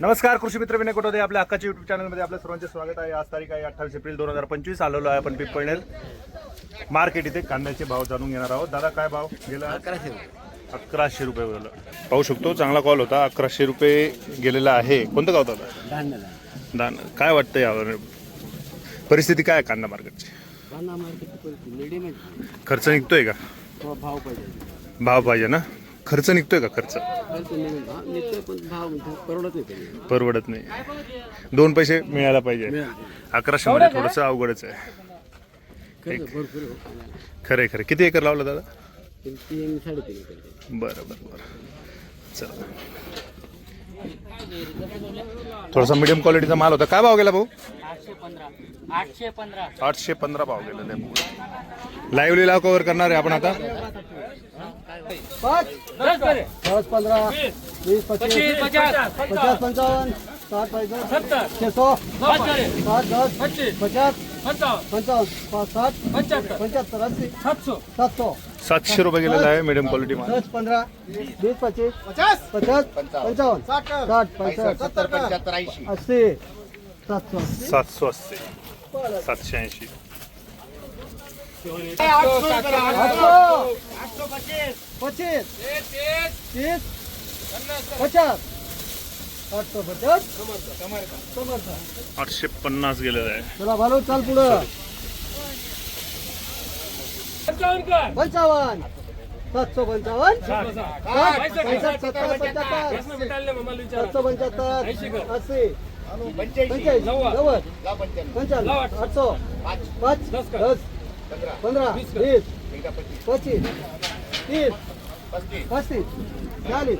नमस्कार कृषी मित्र विनय कोटोदे आपल्या हक्काच्या युट्यूब चॅनलमध्ये आपल्या सर्वांचे स्वागत आहे. आज तारीख आहे अठ्ठावीस एप्रिल दोन हजार पंचवीस आलेलो आहे आपण पिंपळनेर मार्केट इथे कांद्याचे भाव जाणून घेणार आहोत. दादा काय भाव गेला? अकराशे अकराशे रुपये गेलं पाहू शकतो चांगला कॉल होता. अकराशे रुपये गेलेला आहे. कोणतं गाव दादा? दान काय वाटतं यावर परिस्थिती काय आहे कांदा मार्केटची? खर्च निघतोय का? भाव पाहिजे. भाव पाहिजे ना? खर्च निघतोय का खर्च? परवडत नाही. दोन पैसे मिळायला पाहिजे. अकराशे मध्ये थोडंसं अवघडच आहे. आहे खरे खरे किती एकर लावलं दादा? बरं बरं बरं. चला. थोडासा मिडियम क्वालिटीचा माल होता. काय भाव गेला भाऊ? आठशे पंधरा. आठशे पंधरा भाव गेलेला आहे लाईव्हली लाव कव्हर करणार आहे आपण आता. पाच पाच पंधरा वीस पच्चीस पचास पंचावन्न साठ पैंसठ छे सौ साठ दस पचास पंचावन्न. पाच साठ पंच्याहत्तर. अस्सी सात सौ सातशे रुपये गेलेला आहे मिडियम क्वालिटी दस पंधरा वीस पच्चीस पचास. पचास पंचावन्न. साठ. पैंसठ सत्तर पंच्याहत्तर अस्सी. सात सौ अस्सी। सातशे अस्सी। सातशे ऐंशी आठसो पच्चीस। तीस। पचास। आठशे पन्नास गेलेला आहे चला भालो चाल पुढं। पंचावन्न सातशो पंचावन्न। पंच्याहत्तर सातशो पंच्याहत्तर अस्सी। पंचेचाळीस नव्वद पंच्याण्णव आठशो पाच. दस पंधरा. वीस पच्चीस तीस पस्तीस. चाळीस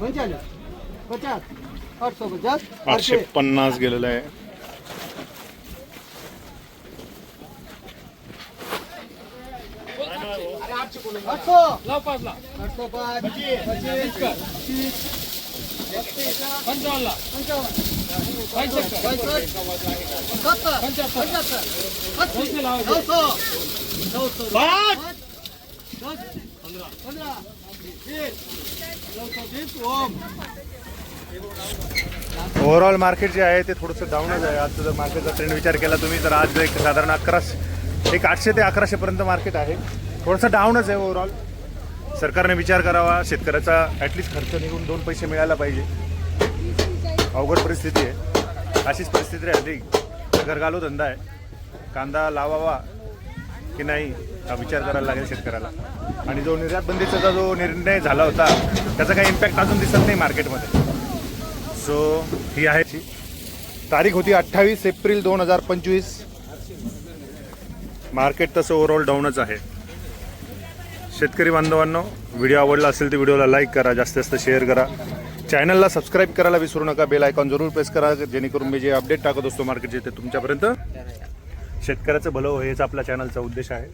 पंचेचाळीस. पचास आठशो पचास आठशे पन्नास गेलेला आहे. आठशो. आठशो पाच पच्चीस तीस पंचावन्न. ओव्हरऑल मार्केट जे आहे ते थोडंसं डाऊनच आहे. आजचं जर मार्केटचा ट्रेंड विचार केला तुम्ही तर आज एक साधारण अकराशे एक आठशे ते अकराशे पर्यंत मार्केट आहे. थोडंसं डाऊनच आहे ओव्हरऑल. सरकारने विचार करावा. शेतकऱ्याचा ॲटलिस्ट खर्च निघून दोन पैसे मिळायला पाहिजे. अवघड परिस्थिती आहे. अशीच परिस्थिती राहिली तर घरघालू धंदा आहे. कांदा लावावा की नाही हा विचार करायला लागेल शेतकऱ्याला. आणि जो निर्यात बंदीचा जो निर्णय झाला होता त्याचा काही इम्पॅक्ट अजून दिसत नाही मार्केटमध्ये सो ही आहे ती. तारीख होती अठ्ठावीस एप्रिल दोन हजार पंचवीस. मार्केट तसं ओव्हरऑल डाऊनच आहे. शेतकरी बांधवांनो व्हिडिओ आवडला असेल तर व्हिडिओला लाईक करा जास्तीत जास्त शेअर करा. चॅनलला सबस्क्राईब करायला विसरू नका बेल आयकॉन जरूर प्रेस करा जेणेकरून मी जे अपडेट टाकत असतो मार्केटचे ते तुमच्यापर्यंत शेतकऱ्याचं भलं हो, हेच आपल्या चॅनलचा उद्देश आहे.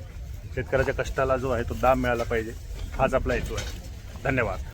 शेतकऱ्याच्या कष्टाला जो आहे तो दाम मिळाला पाहिजे हाच आपला हेतू आहे. धन्यवाद.